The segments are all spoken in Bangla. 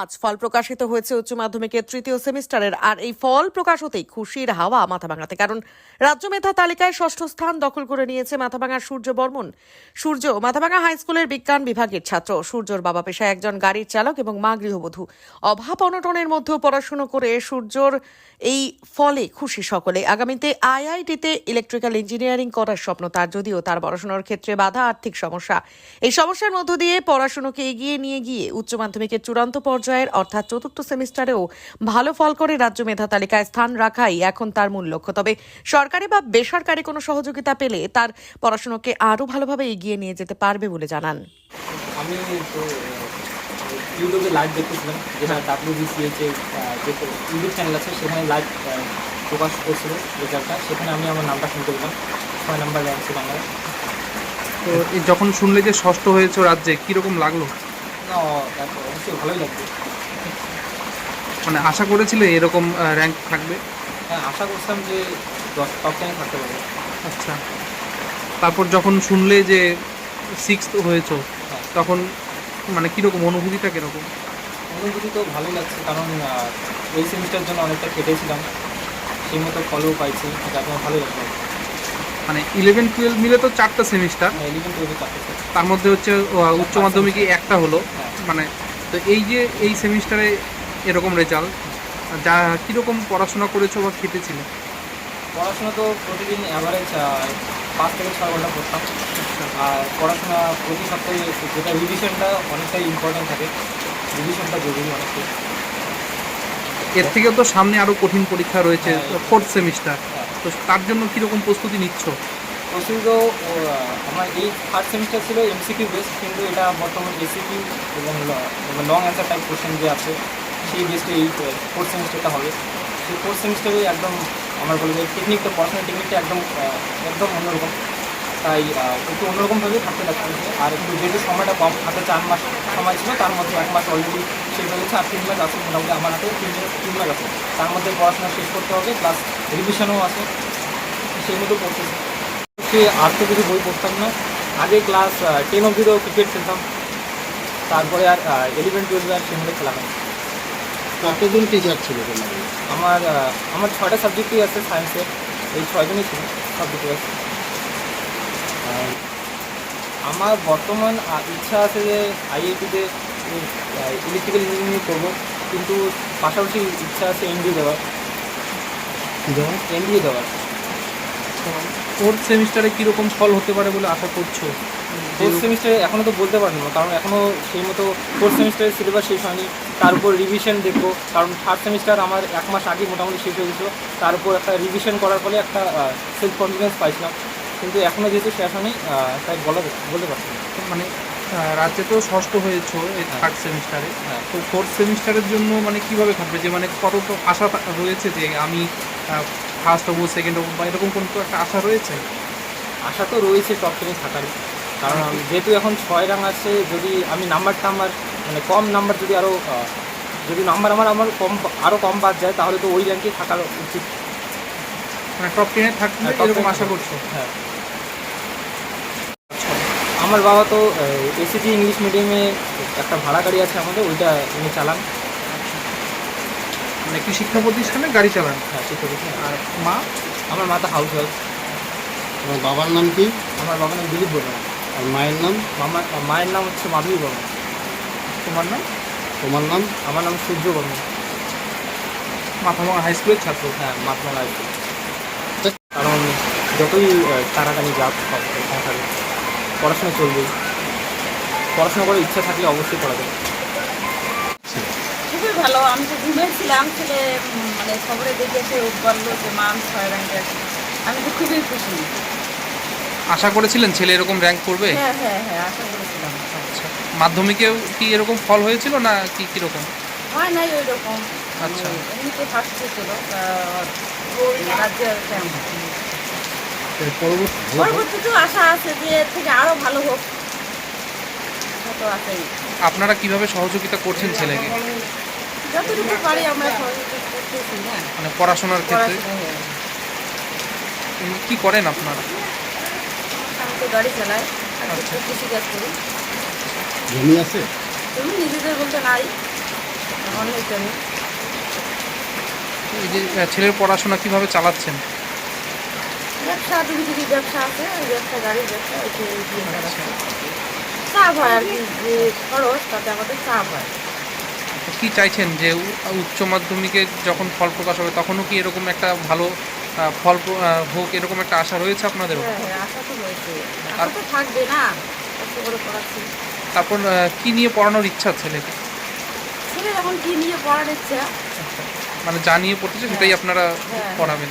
আজ ফল প্রকাশিত হয়েছে উচ্চ মাধ্যমিকের তৃতীয় সেমিস্টারের, আর এই ফল প্রকাশ হতেই খুশির হাওয়া মাথাভাঙাতে কারণ রাজ্য মেধা তালিকায় ষষ্ঠ স্থান দখল করে নিয়েছে মাথাভাঙার সূর্য বর্মন। সূর্য মাথাভাঙা হাই স্কুলের বিজ্ঞান বিভাগের ছাত্র। সূর্যর বাবা পেশায় একজন গাড়ির চালক এবং মা গৃহবধূ। অভাব অনটনের মধ্যেও পড়াশুনো করে সূর্যর এই ফলে খুশি সকলে। আগামীতে আইআইটিতে ইলেকট্রিক্যাল ইঞ্জিনিয়ারিং করার স্বপ্ন তার, যদিও তার পড়াশোনার ক্ষেত্রে বাধা আর্থিক সমস্যা। এই সমস্যার মধ্য দিয়ে পড়াশুনোকে এগিয়ে নিয়ে গিয়ে উচ্চ মাধ্যমিকের চূড়ান্ত পর্যায়ের অর্থাৎ চতুর্থ সেমিস্টারেও ভালো ফল করে রাজ্য মেধা তালিকায় স্থান রাখাই এখন তার মূল লক্ষ্য। তবে সরকারি বা বেসরকারি কোনো সহযোগিতা পেলে তার পড়াশোনাকে আরও ভালোভাবে এগিয়ে নিয়ে যেতে পারবে বলে জানান। আমি ইউটিউবে লাইভ দেখতেছিলাম যেখানে ডাব্লিউবিসিএইচ এর যে ইউটিউব চ্যানেল আছে সেখানে লাইভ প্রকাশ করছিল রেজাল্টটা সেখানে আমি আমার নামটা শুনতে পেলাম। ছয় নাম্বার র্যাঙ্ক ছিল আমার তো যখন শুনলে যে ষষ্ঠ হয়েছে রাজ্যে কীরকম লাগল? না অবশ্যই ভালোই লাগবে। মানে আশা করেছিলে এরকম র্যাঙ্ক থাকবে? হ্যাঁ আশা করছিলাম যে দশ টপ টেনে থাকতে পারব। আচ্ছা। তারপর যখন শুনলে যে সিক্স হয়েছো হ্যাঁ। তখন মানে কীরকম অনুভূতিটা কীরকম? অনুভূতি তো ভালোই লাগছে কারণ ওই এই সেমিস্টারের জন্য অনেকটা কেটেছিলাম। সেই মতো ফলও পাইছি জন্য ভালোই লাগল। মানে ইলেভেন টুয়েলভ মিলে তো চারটা সেমিস্টার টুয়েলভে তার মধ্যে হচ্ছে উচ্চ মাধ্যমিকে একটা হলো। হ্যাঁ। মানে তো এই যে এই সেমিস্টারে এরকম রেজাল্ট যা কীরকম পড়াশোনা করেছ বা খেটেছিলে? পড়াশোনা তো প্রতিদিন অ্যাভারেজ পাঁচ থেকে ছয় ঘণ্টা পড়তাম। আর পড়াশোনা প্রতি সপ্তাহে যেটা রিভিশনটা অনেকটাই ইম্পর্টেন্ট থাকে। রিভিশনটা জরুরি অনেকটাই। এর থেকেও তো সামনে আরও কঠিন পরীক্ষা রয়েছে হ্যাঁ। ফোর্থ সেমিস্টার হ্যাঁ। তো তার জন্য কীরকম প্রস্তুতি নিচ্ছ? প্রস্তুতি তো আমার এই থার্ড সেমিস্টার ছিল এমসিকিউ বেস্ট কিন্তু এটা বর্তমান এসিকিউ এবং লং অ্যান্সার টাইপ কোশ্চেন যে আছে, সেই বেসটা এই ফোর্থ সেমিস্টারটা হবে। সেই ফোর্থ সেমিস্টারে একদম আমার বলে যে টেকনিকটা পড়াশোনার টেকনিকটা একদম একদম অন্যরকম। তাই একটু অন্যরকমভাবে থাকতে লাগছে আর একটু যেহেতু সময়টা কম, হাতে চার মাস সময় ছিল, তার মধ্যে এক মাস অলরেডি হয়ে গেছে আর তিন মাস আছে মোটামুটি আমার হাতে তিন তিন মাস আছে। তার মধ্যে পড়াশোনা শেষ করতে হবে প্লাস রিভিশনও আছে। সেই মতো পড়তেছি আর তো কিছু বই পড়তাম না। আগে ক্লাস টেন অবধি তো ক্রিকেট খেলতাম। তারপরে আর ইলেভেন টুয়েলভে আর সেই মতো খেলা হয় কতজন টিচার ছিল আমার আমার ছয়টা সাবজেক্টই আছে সায়েন্সের এই ছয়জনই ছিল সাবজেক্ট আছে। আর আমার বর্তমান ইচ্ছা আছে যে আইআইটিতে ইলেকট্রিক্যাল ইঞ্জিনিয়ারিং করব। কিন্তু পাশাপাশি ইচ্ছা আছে এনডিএ দেওয়ার। কি দেওয়া এনডিএ দেওয়ার। ফোর্থ সেমিস্টারে কীরকম ফল হতে পারে বলে আশা করছ? ফোর্থ সেমিস্টারে এখনও তো বলতে পারব না কারণ এখনও সেই মতো ফোর্থ সেমিস্টারের সিলেবাস শেষ হয়নি। তার উপর রিভিশন দেখব কারণ থার্ড সেমিস্টার আমার এক মাস আগে মোটামুটি শেষ হয়ে গেছিল। তার উপর একটা রিভিশন করার ফলে একটা সেলফ কনফিডেন্স পাইছিলাম। কিন্তু এখনও যেহেতু শেষ হয়নি তাই বলা বলতে পারছি না। মানে রাজ্যে তো ষষ্ঠ হয়েছো এই হ্যাঁ। থার্ড সেমিস্টারে হ্যাঁ। তো ফোর্থ সেমিস্টারের জন্য মানে কীভাবে থাকবে? যে মানে কত তো আশা রয়েছে যে আমি ফার্স্ট হব সেকেন্ড হব বা এরকম কোনো তো একটা আশা রয়েছে? আশা তো রয়েছে টপ টেনে থাকার। কারণ আমি- যেহেতু এখন ছয় রান আছে যদি আমি নাম্বারটা আমার মানে কম নাম্বার যদি আরও যদি নাম্বার আমার আমার কম আরও কম বাদ যায় তাহলে তো ওই র্যাঙ্কেই থাকার উচিত। মানে টপ টেনে থাকলে হ্যাঁ, এরকম আশা করছ? হ্যাঁ। আমার বাবা তো এসিটি ইংলিশ মিডিয়ামে একটা ভাড়া গাড়ি আছে আমাদের ওইটা উনি চালান। মানে কি শিক্ষা প্রতিষ্ঠানে গাড়ি চালান? হ্যাঁ শিক্ষক আর মা? আমার মাতা হাউস ওয়াইফ তোমার বাবার নাম কি? আমার বাবার নাম দিলীপ বর্মা আর মায়ের নাম? মামা মায়ের নাম হচ্ছে মাধবী বর্মা তোমার নাম? তোমার নাম? আমার নাম সূর্য বর্মা মাথাভাঙা হাই স্কুলের ছাত্র? হ্যাঁ মাতমালা আর কি। কারণ যতই টানাটানি যাক সব সংসারে পড়াশোনা চলবে পড়াশোনা করার ইচ্ছা থাকলে অবশ্যই করা যাবে খুবই ভালো। আমি তো ঘুমিয়েছিলাম ছেলে মানে খবরে দেখে এসে বলল যে মা আমি ছয় র্যাঙ্কে আমি তো খুবই খুশি। আশা করেছিলেন ছেলে এরকম র্যাঙ্ক করবে? হ্যাঁ হ্যাঁ হ্যাঁ আশা করেছিলাম। আচ্ছা। মাধ্যমিকেও কি এরকম ফল হয়েছিল না কি কীরকম হয় নাই ওই রকম আচ্ছা। এমনিতে ফার্স্ট ছিল রাজ্যে এর পরবর্তী ভালো ফল- পরবর্তীতেও আশা আছে যে এর থেকে আরও ভালো হোক। আপনারা কীভাবে সহযোগিতা করছেন ছেলেকে? যতটুকু পারি আমরা সহযোগিতা করতেছি না মানে পড়াশোনার ক্ষেত্রে? কি করেন আপনারা? আমি তো গাড়ি চালাই আচ্ছা। করি। জমি আছে? তুমি নিজেদের বলতে নাই এই যে ছেলের পড়াশোনা কীভাবে চালাচ্ছেন? ব্যবসা দুটি ব্যবসা আছে? ওই ব্যবসা গাড়ির ব্যবসা ওই যে দিয়ে চালাচ্ছি। চাপ হয় আর কি যে খরচ তাতে আমাদের চাপ হয়। কি চাইছেন যে উচ্চ মাধ্যমিকে যখন ফল প্রকাশ হবে তখনও কি এরকম একটা ভালো ফল হোক এরকম একটা আশা রয়েছে আপনাদের হ্যাঁ হ্যাঁ আশা তো রয়েছে। আশা তো থাকবে না কষ্ট করে পড়াচ্ছি। তারপর কি নিয়ে পড়ানোর ইচ্ছা ছেলেকে ছেলে এখন কি নিয়ে পড়ার ইচ্ছা? মানে যা নিয়ে পড়তেছে সেটাই আপনারা হ্যাঁ। পড়াবেন।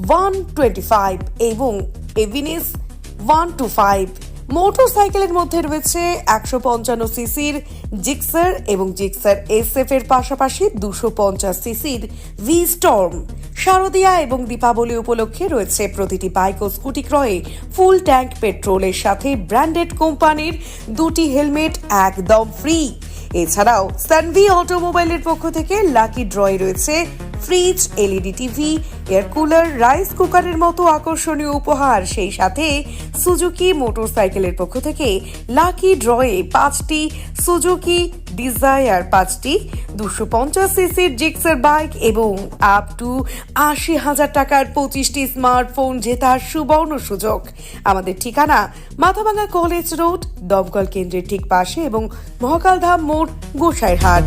one twenty five এবং এভিনিস ওয়ান টু ফাইভ মোটরসাইকেলের মধ্যে রয়েছে একশো পঞ্চান্ন সিসির জিক্সার এবং জিক্সার এসএফ এর পাশাপাশি দুশো পঞ্চাশ সিসির ভি স্টর্ম শারদিয়া এবং দীপাবলি উপলক্ষে রয়েছে প্রতিটি বাইক ও স্কুটি ক্রয়ে ফুল ট্যাঙ্ক পেট্রোলের সাথে ব্র্যান্ডেড কোম্পানির দুটি হেলমেট একদম ফ্রি এছাড়াও সানভি অটোমোবাইলের পক্ষ থেকে লাকি ড্রয় রয়েছে, fridge, LED TV, air cooler, rice কুকারের মতো আকর্ষণীয় উপহার। সেই সাথে সুজুকি মোটরসাইকেলের পক্ষ থেকে লাকি ড্রয়ে পাঁচটি সুজুকি ডিজায়ার পাঁচটি, দুশো পঞ্চাশ সিসির জিক্সার বাইক এবং আপ টু আশি হাজার টাকার পঁচিশটি স্মার্টফোন জেতার সুবর্ণ সুযোগ। আমাদের ঠিকানা মাথাভাঙ্গা কলেজ রোড দমকল কেন্দ্রের ঠিক পাশে এবং মহাকালধাম মোড় গোসাইরহাট।